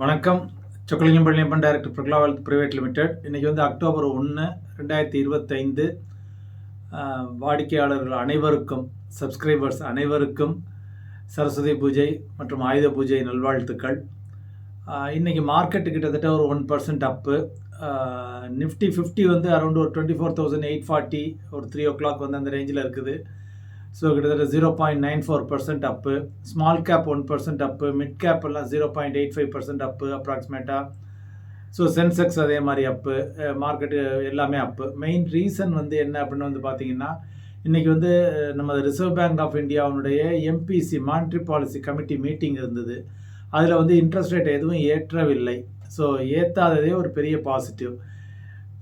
வணக்கம். Chockalingam Palaniappan director Prakala wealth private limited. இன்றைக்கி வந்து அக்டோபர் ஒன்று ரெண்டாயிரத்தி இருபத்தைந்து வாடிக்கையாளர்கள் அனைவருக்கும் சப்ஸ்கிரைபர்ஸ் அனைவருக்கும் சரஸ்வதி பூஜை மற்றும் ஆயுத பூஜை நல்வாழ்த்துக்கள். இன்றைக்கி மார்க்கெட்டு கிட்டத்தட்ட ஒரு one percent up. Nifty fifty வந்து அரௌண்ட் ஒரு twenty four thousand eight forty ஒரு த்ரீ ஓ கிளாக் வந்து அந்த ரேஞ்சில் இருக்குது. ஸோ கிட்டத்தட்ட zero point nine four percent up small cap one percent up mid cap எல்லாம் zero point eight five percent up அப்ராக்சிமேட்டாக ஸோ சென்செக்ஸ் அதே மாதிரி அப்பு மார்க்கெட்டு எல்லாமே அப்பு மெயின் ரீசன் வந்து என்ன அப்படின்னு வந்து பார்த்தீங்கன்னா இன்றைக்கி வந்து நம்ம ரிசர்வ் பேங்க் ஆஃப் இந்தியாவுடைய MPC monetary policy committee meeting இருந்தது. அதில் வந்து இன்ட்ரெஸ்ட் ரேட் எதுவும் ஏற்றவில்லை. ஸோ ஏற்றாததே ஒரு பெரிய பாசிட்டிவ்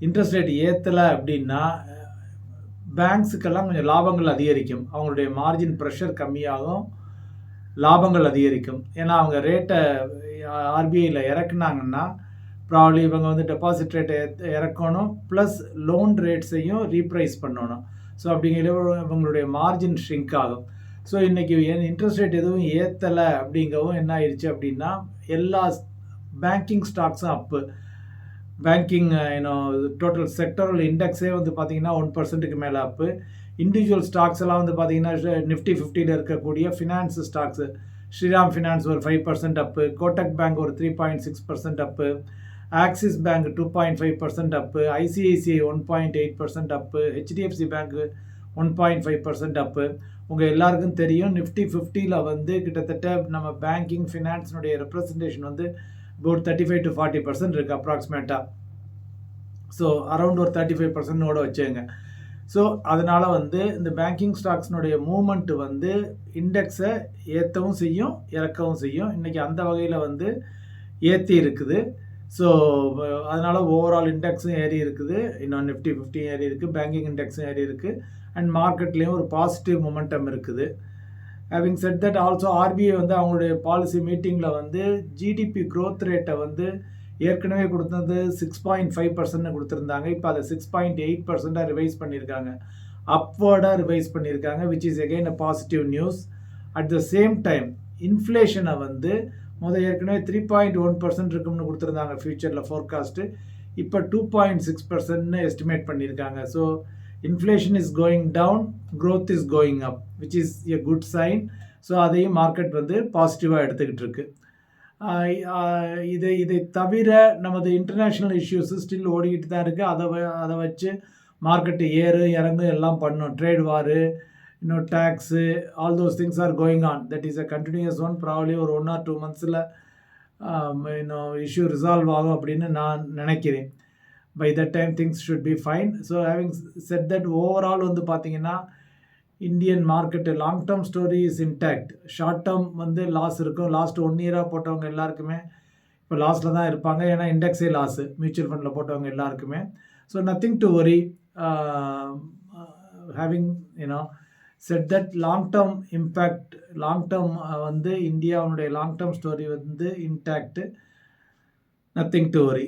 இன்ட்ரெஸ்ட் ரேட் ஏற்றலை அப்படின்னா பேங்க்ஸுக்கெல்லாம் கொஞ்சம் லாபங்கள் அதிகரிக்கும். அவங்களுடைய மார்ஜின் ப்ரெஷர் கம்மியாகும். லாபங்கள் அதிகரிக்கும். ஏன்னா அவங்க ரேட்டை ஆர்பிஐயில் இறக்குனாங்கன்னா ப்ராப்ளி இவங்க வந்து டெபாசிட் ரேட்டை இறக்கணும். ப்ளஸ் லோன் ரேட்ஸையும் ரீப்ரைஸ் பண்ணணும். ஸோ அப்படிங்கிற இவங்களுடைய மார்ஜின் ஷ்ரிங்க் ஆகும். ஸோ இன்றைக்கி இன்ட்ரெஸ்ட் ரேட் எதுவும் ஏற்றலை அப்படிங்கவும் என்ன ஆயிடுச்சு அப்படின்னா எல்லா banking ஸ்டாக்ஸும் up banking you know total sectoral இண்டெக்ஸே வந்து பார்த்தீங்கன்னா ஒன் பர்சன்ட்டுக்கு மேலே அப்பு இண்டிவிஜுவல் ஸ்டாக்ஸ் எல்லாம் வந்து பார்த்தீங்கன்னா நிஃப்டி ஃபிஃப்டியில் இருக்கக்கூடிய ஃபினான்ஸ் ஸ்டாக்ஸு ஸ்ரீராம் ஃபினான்ஸ் ஒரு five percent up Kotak bank ஒரு three point six percent up Axis bank two point five percent up ICICI one point eight percent up HDFC bank one point five percent up உங்கள் எல்லாருக்கும் தெரியும் Nifty ஃபிஃப்டியில் வந்து கிட்டத்தட்ட நம்ம banking ஃபினான்ஸினுடைய representation வந்து about thirty five to forty percent இருக்குது அப்ராக்சிமேட்டாக ஸோ அரௌண்ட் ஒரு தேர்ட்டி ஃபைவ் பர்சன்டோடு வச்சுங்க ஸோ அதனால் வந்து இந்த பேங்கிங் ஸ்டாக்ஸ்னுடைய மூமெண்ட்டு வந்து இண்டெக்ஸை ஏற்றவும் செய்யும் இறக்கவும் செய்யும். இன்றைக்கி அந்த வகையில் வந்து ஏற்றி இருக்குது. ஸோ அதனால் ஓவரால் இண்டெக்ஸும் ஏறி இருக்குது. இன்னும் நிஃப்டி ஃபிஃப்டியும் ஏறி இருக்குது பேங்கிங் இண்டெக்ஸும் ஏறி இருக்குது அண்ட் மார்க்கெட்லேயும் ஒரு பாசிட்டிவ் மொமெண்டம் இருக்குது. Having said that also RBI வந்து அவங்களுடைய பாலிசி மீட்டிங்கில் வந்து ஜிடிபி க்ரோத் ரேட்டை வந்து ஏற்கனவே கொடுத்தது சிக்ஸ் பாயிண்ட் ஃபைவ் பர்சன்ட்னு கொடுத்துருந்தாங்க. இப்போ அதை சிக்ஸ் பாயிண்ட் எயிட் பர்சண்ட்டாக ரிவைஸ் பண்ணியிருக்காங்க. அப்வர்டாக ரிவைஸ் பண்ணியிருக்காங்க which is again a positive news at the same time இன்ஃப்ளேஷனை வந்து முதல் ஏற்கனவே த்ரீ பாயிண்ட் ஒன் பர்சன்ட் இருக்கும்னு கொடுத்துருந்தாங்க ஃப்யூச்சரில் ஃபோர்காஸ்ட்டு இப்போ டூ பாயிண்ட் சிக்ஸ் பர்சன்ட்னு எஸ்டிமேட் பண்ணியிருக்காங்க. So inflation is going down growth is going up which is a good sign so அதையும் மார்க்கெட் வந்து பாசிட்டிவாக எடுத்துக்கிட்டு இருக்கு. இதை இதை தவிர நமது இன்டர்நேஷ்னல் இஷ்யூஸ் ஸ்டில் ஓடிக்கிட்டு தான் இருக்குது அதை அதை வச்சு மார்க்கெட்டு ஏறு இறங்கு எல்லாம் பண்ணும். ட்ரேட் வாரு இன்னும் tax all those things are going on that is a continuous one probably ஒரு ஒன் ஆர் டூ மந்த்ஸில் இன்னும் இஷ்யூ ரிசால்வ் ஆகும் அப்படின்னு நான் நினைக்கிறேன். By that time things should be fine so having said that overall வந்து பார்த்தீங்கன்னா Indian market long term story is intact short term வந்து லாஸ் இருக்கும். லாஸ்ட் ஒன் இயராக போட்டவங்க எல்லாருக்குமே இப்போ லாஸில் தான் இருப்பாங்க. ஏன்னா இண்டெக்ஸே லாஸு மியூச்சுவல் ஃபண்டில் போட்டவங்க எல்லாருக்குமே. So nothing to worry having you know said that long term impact long term வந்து இந்தியாவுடைய லாங் டேர்ம் ஸ்டோரி வந்து இன்டாக்டு நத்திங் டு ஒரி